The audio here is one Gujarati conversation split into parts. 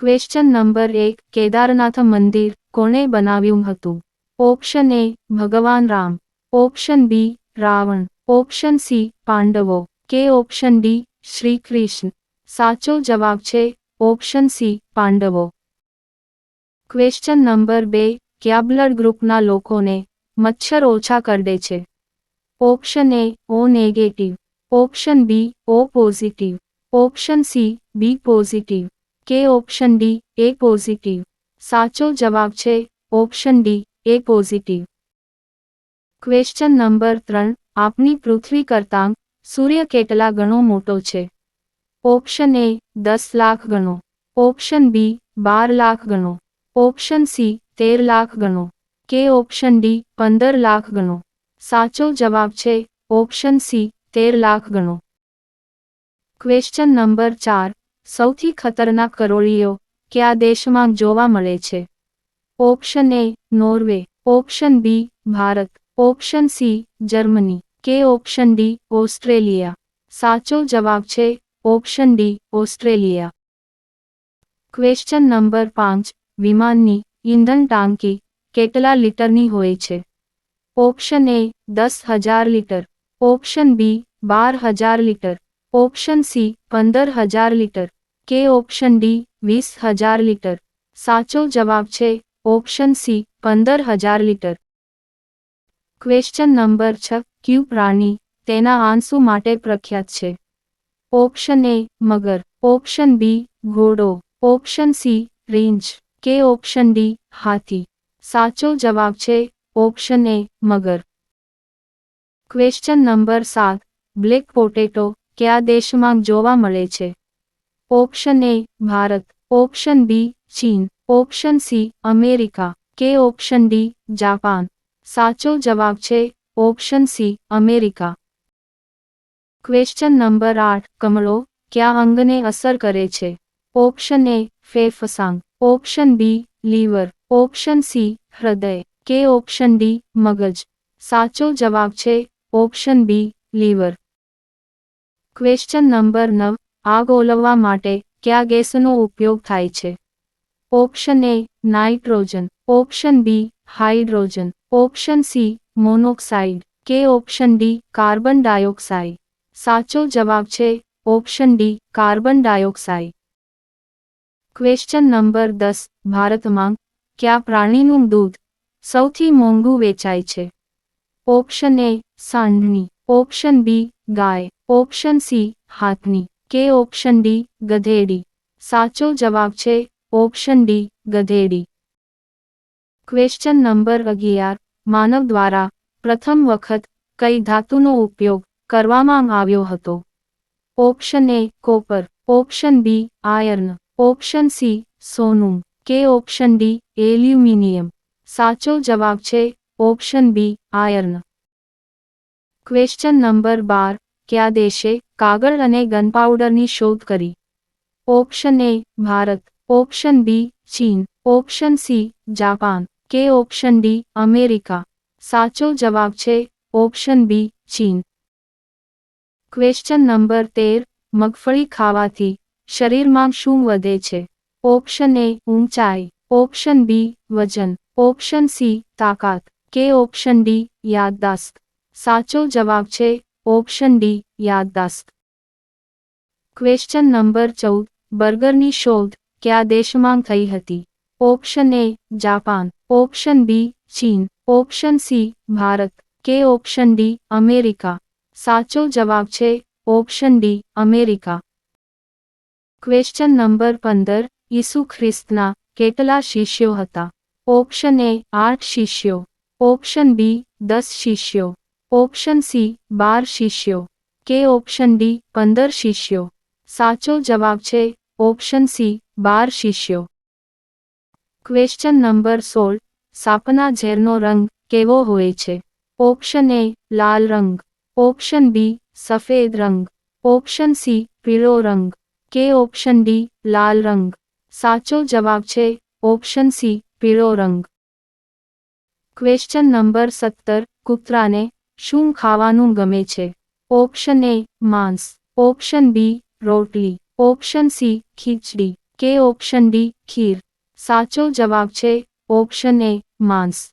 ક્વેશ્ચન નંબર એક, કેદારનાથ મંદિર કોણે બનાવ્યું હતું? ઓપ્શન એ ભગવાન Ram. Option B Ravan. Option C પાંડવો. કે ઓપ્શન ડી શ્રી કૃષ્ણ. સાચો જવાબ છે ઓપ્શન સી પાંડવો. ક્વેશ્ચન નંબર બે, કયા ગ્રુપના લોકોને મચ્છર ઓછા કરડે છે? Option A O negative option B O positive option C B positive કે ઓપ્શન ડી, એ પોઝિટિવ. સાચો જવાબ છે, option D, A positive. Question number ત્રણ, આપની પૃથ્વી કરતાં સૂર્ય કેટલા ગણો મોટો છે? ઓપ્શન એ, દસ લાખ ગણો. ઓપ્શન બી, બાર લાખ ગણો. ઓપ્શન સી, તેર લાખ ગણો. કે ઓપ્શન ડી, પંદર લાખ ગણો. સાચો જવાબ છે, ઓપ્શન સી, તેર લાખ ગણો. ક્વેશ્ચન નંબર ચાર સૌથી ખતરનાક કરોળીઓ કયા દેશમાં જોવા મળે છે. Option A, Norway. Option B, Bharat. Option C, Germany. કે ઓપ્શન ડી, ઓસ્ટ્રેલિયા. સાચો જવાબ છે, option D, Australia. Question number પાંચ, વિમાનની ઇંધણ ટાંકી કેટલા લીટરની હોય છે? ઓપ્શન એ, દસ હજાર લીટર. ઓપ્શન બી, બાર હજાર લીટર. ઓપ્શન સી, પંદર હજાર લીટર. કે ઓપ્શન ડી, વીસ હજાર લીટર. સાચો જવાબ છે, ઓપ્શન સી, પંદર હજાર લીટર. ક્વેશ્ચન નંબર છ, ક્યુ પ્રાણી, તેના આંસુ માટે પ્રખ્યાત છે. ઓપ્શન એ, મગર. ઓપ્શન બી, ઘોડો. ઓપ્શન સી, રેન્જ. કે ઓપ્શન ડી, હાથી. સાચો જવાબ છે, ઓપ્શન એ, મગર. ક્વેશ્ચન નંબર સાત, બ્લેક પોટેટો કયા દેશમાં જોવા મળે છે? Option A Bharat, option B ચીન, ઓપ્શન સી અમેરિકા, કે ઓપ્શન ડી જાપાન. સાચો જવાબ છે option C America. Question number આઠ, કમળો કયા અંગને અસર કરે છે? Option A ફેફસાંગ, option B liver, option C હૃદય, કે ઓપ્શન ડી મગજ. સાચો જવાબ છે option B liver. Question number નવ આગ ઓલવવા માટે કયા ગેસનો ઉપયોગ થાય છે? Option A nitrogen, option B hydrogen, option C monoxide, કે ઓપ્શન ડી કાર્બન ડાયોક્સાઇડ. સાચો જવાબ છે option D carbon dioxide. Question number દસ, ભારતમાં કયા પ્રાણીનું દૂધ સૌથી મોંઘું વેચાય છે? ઓપ્શન એ સાંઢની ઓપ્શન બી ગાય, ઓપ્શન સી હાથની. કે ઓપ્શન ડી, ગધેડી. સાચો જવાબ છે, ઓપ્શન ડી, ગધેડી. ક્વેશ્ચન નંબર અગિયાર. માનવ દ્વારા પ્રથમ વખત કઈ ધાતુનો ઉપયોગ કરવામાં આવ્યો હતો? Option A, copper. Option B, iron. Option C, સોનું. કે ઓપ્શન ડી, એલ્યુમિનિયમ. સાચો જવાબ છે, option B, iron. Question number બાર. કયા દેશે કાગળ અને ગનપાઉડરની શોધ કરી. Option A Bharat, option B ચીન, ઓપ્શન સી જાપાન, કે ઓપ્શન ડી અમેરિકા. સાચો જવાબ છે ઓપ્શન બી ચીન. ક્વેશ્ચન નંબર તેર, મગફળી ખાવાથી શરીરમાં શું વધે છે? ઓપ્શન એ ઊંચાઈ, ઓપ્શન બી વજન, ઓપ્શન સી તાકાત, કે ઓપ્શન ડી યાદદાસ્ત. સાચો જવાબ છે ઓપ્શન ડી યાદદાસ્ત ક્વેશ્ચન નંબર ચૌદ બર્ગરની શોધ કયા દેશમાં થઈ હતી option A Japan option B ચીન ઓપ્શન સી ભારત કે ઓપ્શન ડી અમેરિકા સાચો જવાબ છે option D America question number પંદર ઈસુ ખ્રિસ્તના કેટલા શિષ્યો હતા ઓપ્શન એ આઠ શિષ્યો ઓપ્શન બી દસ શિષ્યો ઓપ્શન સી, બાર શિષ્યો. કે ઓપ્શન ડી, પંદર શિષ્યો. સાચો જવાબ છે, ઓપ્શન સી, બાર શિષ્યો. ક્વેશ્ચન નંબર સોળ, સાપના ઝેરનો રંગ કેવો હોય છે? ઓપ્શન એ, લાલ રંગ. ઓપ્શન બી, સફેદ રંગ. ઓપ્શન સી, પીળો રંગ. કે ઓપ્શન ડી, લાલ રંગ. સાચો જવાબ છે, ઓપ્શન સી, પીળો રંગ. ક્વેશ્ચન નંબર સત્તર, કૂતરાને શું ખાવાનું ગમે છે? ઓપ્શન એ, માંસ. ઓપ્શન બી, રોટલી. ઓપ્શન સી, ખીચડી. કે ઓપ્શન ડી, ખીર. સાચો જવાબ છે, ઓપ્શન એ, માંસ.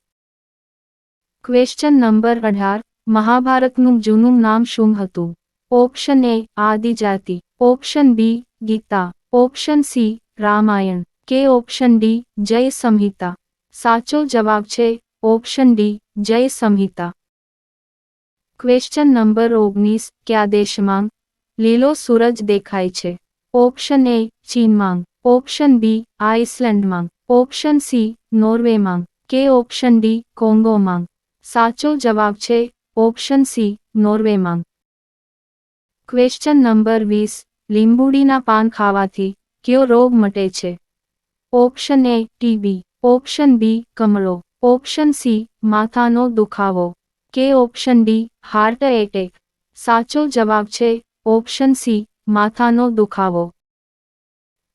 ક્વેશ્ચન નંબર અઢાર. મહાભારતનું જૂનું નામ શું હતું? ઓપ્શન એ, આદિજાતિ. Option B, Gita. Option C, Ramayan. કે ઓપ્શન ડી જય સંહિતા સાચો જવાબ છે, ઓપ્શન ડી જય સંહિતા ક્વેશ્ચન નંબર ઓગણીસ, કયા દેશમાં? લીલો સૂરજ દેખાય છે. ઓપ્શન એ ચીનમાં. ઓપ્શન બી આઇસલેન્ડમાં. ઓપ્શન સી નોર્વેમાં. કે ઓપ્શન ડી કોંગોમાં. સાચો જવાબ છે ઓપ્શન સી નોર્વેમાં. ક્વેશ્ચન નંબર વીસ, લીંબુડીના પાન ખાવાથી કયો રોગ મટે છે? Option A TB option B કમળો. Option C માથાનો દુખાવો. કે ઓપ્શન ડી હાર્ટ એટેક સાચો જવાબ છે, ઓપ્શન સી, માથાનો દુખાવો.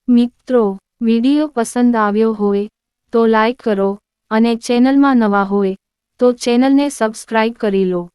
મિત્રો, વીડિયો પસંદ આવ્યો હોય, તો લાઈક કરો, અને ચેનલમાં નવા હોય, તો ચેનલને સબસ્ક્રાઇબ કરી લો.